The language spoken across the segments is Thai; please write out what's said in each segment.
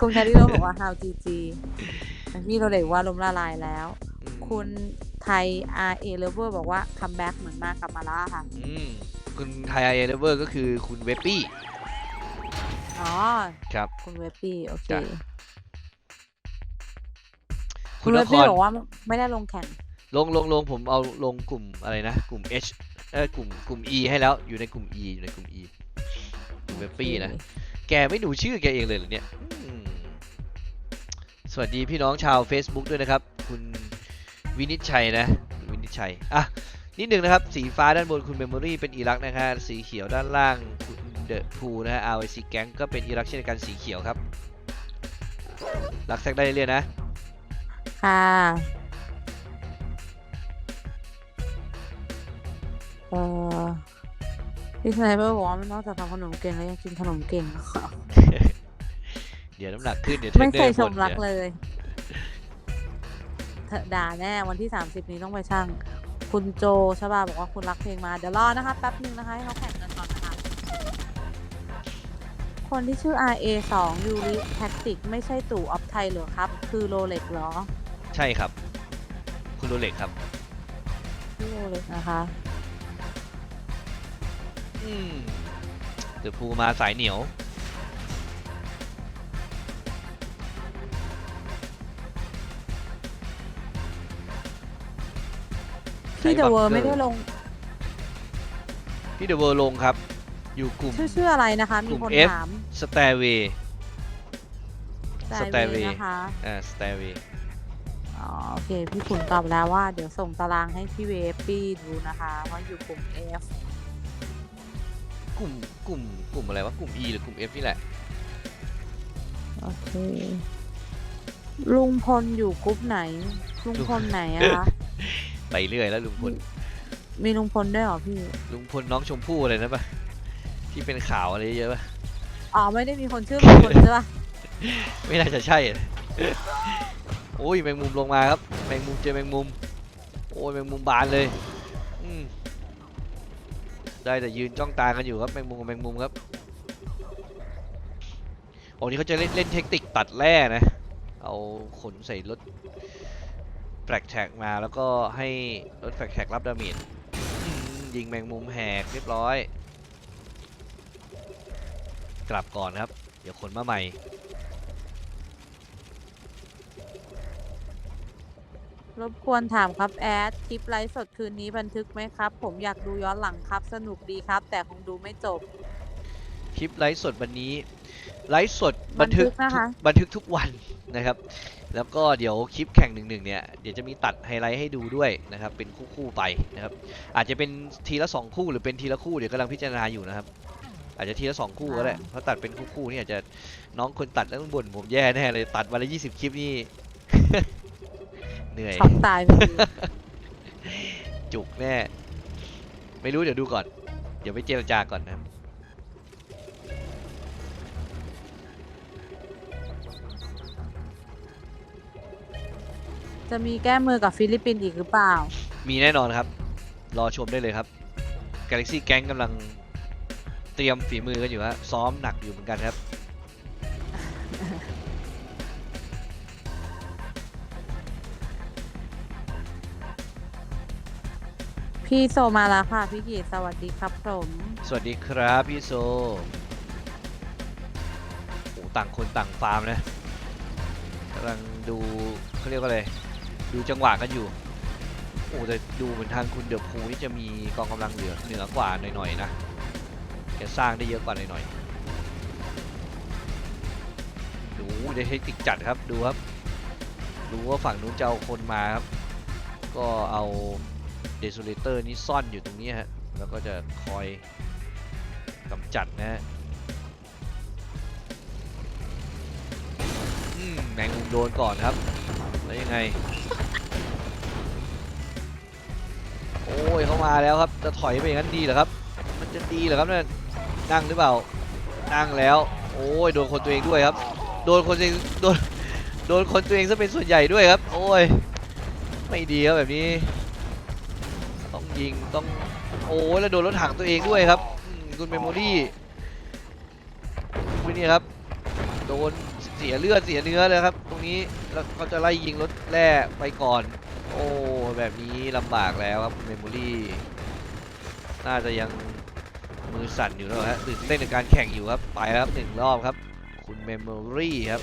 คุณแคทตี้โรบอกว่า how GG พี่โรเล็กว่าล้มละลายแล้วอืมคุณไทย RA Lover บอกว่า คัมแบ็กเหมือนมากกลับมาแล้วค่ะ อืมคุณไทยไอเอเวอร์ก็คือคุณเวปปี้ อ๋อ ครับ คุณเวปปี้ โอเค จ้ะ คุคุณณเวนปคปี้รบอกว่าไม่ได้ลงแข่ง ลงลงลงผมเอาลงกลุ่มอะไรนะ กลุ่ม H เออกลุ่มกลุ่ม E ให้แล้วอยู่ในกลุ่ม E อยู่ในกลุ่ม E คุณเวปปี้นะ แกไม่ดูชื่อแกเองเลยเหรอเนี่ยสวัสดีพี่น้องชาว Facebook ด้วยนะครับ คุณวินิจชัยนะวินิจชัยอะนิดหนึ่งนะครับ สีฟ้าด้านบนคุณเมมโมรี่เป็นอิรักนะฮะสีเขียวด้านล่างคุณเดอะพูนะฮะ RIC แก๊งก็เป็นอิรักเช่นกันสีเขียวครับ รักแซกได้เรื่อยๆนะ ค่ะเออ พี่สไนเปอร์บอกว่านอกจากทำขนมเก่งแล้วยังกินขนมเก่งเดี๋ยวน้ำหนักขึ้นเดี๋ยวเทรไม่นเนเคอยร์ชบ่มนรักเนี่ยเลย เธอด่าแน่วันที่สามสิบนี้ต้องไปช่าง คุณโจชบาบอกว่าคุณรักเพลงมา เดี๋ยวรอนะคะแป๊บนึงนะคะให้เขาแข่งกันก่อนนะคะ คนที่ชื่อ RA 2ยูริแท็กติกไม่ใช่ตู่ออฟไทยเหรอครับ คือโรเล็กเหรอ ใช่ครับ คุณโรเล็กครับ พี่โรเล็กนะคะอืม เดอะพูมาสายเหนียว พี่เดอะเวิร์ใช้ไม่ได้บังเกอร์ลงพี่เดอะเวิร์ลงครับ อยู่กลุ่ม ชื่อชื่ออะไรนะคะ มีกลุ่มคน F ถามสแตเวย์แต่ Stairway นะคะอ่าสแตเวย์อ๋อโอเค พี่ขุนตอบแล้วว่า เดี๋ยวส่งตารางให้พี่เวฟปี้ดูนะคะว่าอยู่กลุ่ม F กลุ่มกลุ่มกลุ่มอะไรวะกลุ่ม E หรือกลุ่ม F นี่แหละ โอเค ลุงพลอยู่กรุ๊ปไหน ลุงพลไหนอะคะ ไปเรื่อยแล้วลุงพลมีลุงพลด้วยเหรอพี่ ลุงพลน้องชมพู่อะไรนะปะที่เป็นข่าวอะไรเยอะปะอ๋อไม่ได้มีคนชื่อลุงพลใช่ปะไม่น่าจะใช่อะโอ้ยแมงมุมลงมาครับแมงมุมเจอแมงมุม โอ้ยแมงมุมบานเลย อืม ได้แต่ยืนจ้องตากันอยู่ครับแมงมุมกับแมงมุมครับโอ้นี่เขาจะเล่นเล่นเทคนิคตัดแร่นะ เอาขนใส่รถแฟลกแท็กมาแล้วก็ให้รถแฟลกแท็กรับดาเมจยิงแมงมุมแหกเรียบร้อย กลับก่อนครับ เดี๋ยวขนมาใหม่ รบกวนถามครับแอดคลิปไลฟ์สดคืนนี้บันทึกไหมครับ ผมอยากดูย้อนหลังครับ สนุกดีครับ แต่คงดูไม่จบ คลิปไลฟ์สดวันนี้ ไลฟ์สดบับันนทึทึกกนะคะทุกบันทึกทุกวันนะครับ แล้วก็เดี๋ยวคลิปแข่งหนึ่งหนึ่งเนี่ยเดี๋ยวจะมีตัดไฮไลท์ให้ดูด้วยนะครับ เป็นคู่ๆไปนะครับ อาจจะเป็นทีละสองคู่หรือเป็นทีละคู่เดี๋ยวกำลังพิจารณาอยู่นะครับ อาจจะทีละสองคู่ก็ได้อ่าเพราะตัดเป็นคู่ๆนี่อาจจะน้องคนตัดต้องบ่นผมแย่แน่เลยตัดวันละยี่สิบคลิปนี่ เหนื่อย ช็อกตายพอดีจุกแน่ ไม่รู้เดี๋ยวดูก่อน เดี๋ยวไปเจรจาก่อนนะครับจะมีแก้มือกับฟิลิปปินส์อีกหรือเปล่า มีแน่นอนครับ รอชมได้เลยครับ Galaxy Gang กำลังเตรียมฝีมือกันอยู่ฮะซ้อมหนักอยู่เหมือนกันครับ พี่โซมาแล้วค่ะ พี่กีสวัสดีครับผมสวัสดีครับพี่โซโอ้ต่างคนต่างฟาร์มนะกำลังดูเขาเรียกว่าอะไร ดูจังหวะกันอยู่ โอ้แต่ดูเหมือนทางคุณเดอะพูนี่จะมีกองกำลังเหลือเหนือกว่าหน่อยๆนะแกสร้างได้เยอะกว่าหน่อยๆดูได้เทคนิคจัดครับดูครับ รู้ว่าฝั่งนู้นจะเอาคนมาครับ ก็เอา เดซูเลเตอร์นี้ซ่อนอยู่ตรงนี้ฮะ แล้วก็จะคอยกำจัดนะฮะอืมแมงมุมโดนก่อนครับ แล้วยังไง โอ้ยเข้ามาแล้วครับ จะถอยไปอย่างนั้นดีเหรอครับ มันจะดีเหรอครับเนี่ยนั่งหรือเปล่า นั่งแล้ว โอ้ยโดนคนตัวเองด้วยครับ โดนคนตัวเองโดนโดนคนตัวเองซะเป็นส่วนใหญ่ด้วยครับ โอ้ย ไม่ดีครับแบบนี้ ต้องยิงต้องโอ้แล้วโดนรถถังตัวเองด้วยครับคุณเมมโมรี่คุณนี่ครับโดนเสียเลือดเสียเนื้อเลยครับ ตรงนี้แล้วเขาจะไล่ยิงรถแร่ไปก่อน โอ้แบบนี้ลำบากแล้วครับเมมโมรี่น่าจะยังมือสั่นอยู่แล้วฮะตื่นเต้นกับการแข่งอยู่ครับไปครับหนึ่งรอบครับ คุณเมมโมรี่ครับ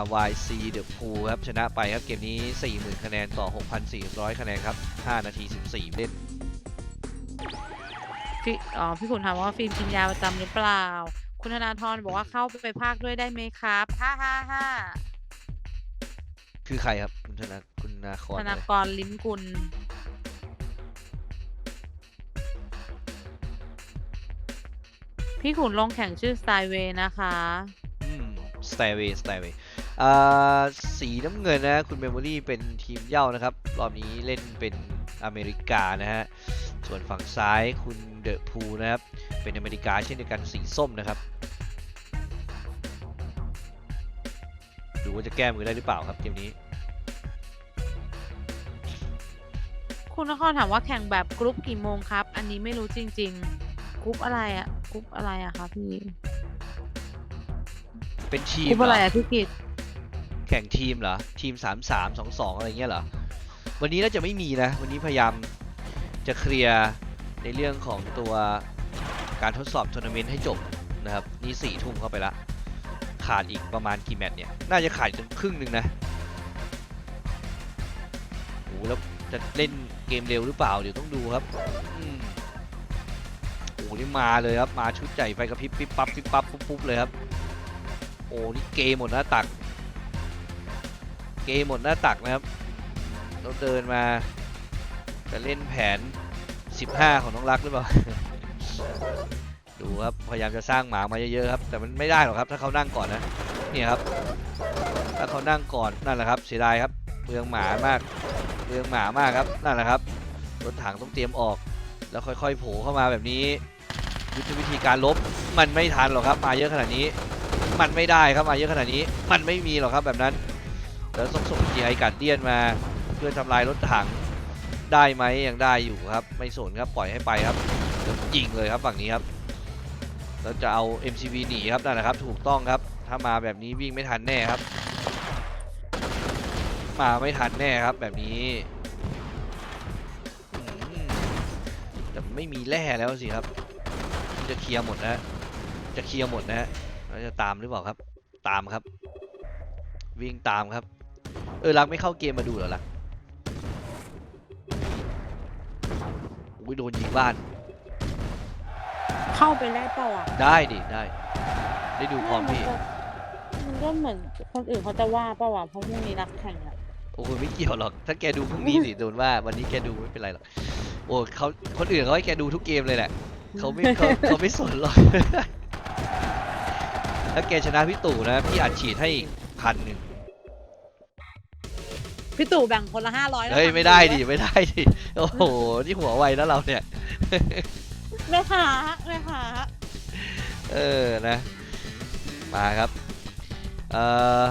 RYC The Pool ครับ ชนะไปครับ เกมนี้ 40,000 คะแนนต่อ 6,400 คะแนนครับ 5 นาที 14 เล่นพี่อ๋อพี่ขุนถามว่าฟิล์มกินยาประจำหรือเปล่า คุณธนาธรบอกว่าเข้าไปภาคด้วยได้ไหมครับฮ่าฮ่าฮ่าคือใครครับ คุณธนาคุณนาคอนธอะไรนากรลิ้มกุลพี่ขุนลงแข่งชื่อสไตล์เวนะคะ อืม Stairway Stairway อ่าสี น้ำเงินนะคุณเมมโมรี่เป็นทีมเหย้านะครับ รอบนี้เล่นเป็นอเมริกานะฮะ ส่วนฝั่งซ้ายคุณเดอะพูนะครับ เป็นอเมริกาเช่นเดียวกันสีส้มนะครับ ดูว่าจะแก้มือได้หรือเปล่าครับเกมนี้ คุณนครถามว่าแข่งแบบกรุ๊ปกี่โมงครับ อันนี้ไม่รู้จริง ๆ กรุ๊ปอะไรอะกรุ๊ปอะไรอะคะพี่ เป็นทีกมรุ๊ปเหรอะไรออะพี่กิต แข่งทีมเหรอ ทีม 3 3 2 2 อะไรเงี้ยเหรอ วันนี้น่าจะไม่มีนะ วันนี้พยายามจะเคลียร์ในเรื่องของตัวการทดสอบทัวร์นาเมนต์ให้จบนะครับ นี่สี่ทุ่มเข้าไปละ ขาดอีกประมาณกี่แมตช์เนี่ย น่าจะขาดจนครึ่งหนึ่งนะโอ้แล้วจะเล่นเกมเร็วหรือเปล่า เดี๋ยวต้องดูครับอโอ้โหนี่มาเลยครับ มาชุดใหญ่ไฟกระพริบปิ๊บปั๊บปิ๊บปั๊บปุ๊บปุ๊บเลยครับ โอ้นี่เกมหมดหน้าตัก เกหมดหน้าตักนะครับเราเดินมาจะเล่นแผน 15 ของน้องรักหรือเปล่า ดูครับ พยายามจะสร้างหมามาเยอะๆครับ แต่มันไม่ได้หรอกครับ ถ้าเขานั่งก่อนนะ เนี่ยครับ ถ้าเขานั่งก่อนนั่นแหละครับ เสียดายครับเมืองหมามากเมืองหมามากครับ นั่นแหละครับ รถถังต้องเตรียมออก แล้วค่อยๆ โผล่เข้ามาแบบนี้ ยุทธวิธีการลบ มันไม่ทันหรอกครับ มาเยอะขนาดนี้ มันไม่ได้ครับ มาเยอะขนาดนี้ มันไม่มีหรอกครับแบบนั้น แล้วส่งส่งจีไอกัดเดียนมาเพื่อทำลายรถถังได้ไหมยังได้อยู่ครับ ไม่สนครับปล่อยให้ไปครับแล้วยิงเลยครับฝั่งนี้ครับแล้วจะเอา MCV หนีครับนั่นแหละครับถูกต้องครับถ้ามาแบบนี้วิ่งไม่ทันแน่ครับ มาไม่ทันแน่ครับแบบนี้แต่ไม่มีแร่แล้วสิครับ จะเคลียร์หมดนะจะเคลียร์หมดนะฮะแล้วจะตามหรือเปล่าครับ ตามครับ วิ่งตามครับ ออรักไม่เข้าเกมมาดูเหรอรักอุ้ยโดนยิงบ้าน เข้าไปได้เปล่าอะได้ดิได้ ได้ดูพร้อมพี่ มันก็เหมือนคนอื่นเขาจะว่าเปล่าวะเพราะพรุ่งนี้นักแข่งอะโอ้โหไม่เกี่ยวหรอก ถ้าแกดูพรุ่งนี้สิโดนว่า วันนี้แกดูไม่เป็นไรหรอก โอ้เขาคนอื่นเขาให้แกดูทุกเกมเลยแหละเขาไม่เขาเขาไม่สนหรอก ถ้าแกชนะพี่ตู่นะพี่อัดฉีดให้อีกพันหนึ่ง พี่ตู่แบ่งคนละห้าร้อยเฮ้ยไม่ได้ดิไม่ได้ดิโอ้โหนี่หัวไวนะเราเนี่ยแม่ค้าแม่ค้าเออนะมาครับเอ่อ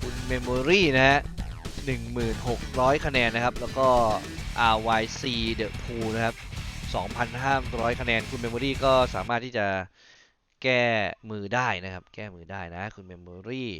คุณเมมโมรี่นะฮะ1,600 คะแนนนะครับ แล้วก็ RYC The Pool นะครับ 2,500 คะแนน คุณเมมโมรี่ก็สามารถที่จะแก้มือได้นะครับ แก้มือได้นะ คุณเมมโมรี่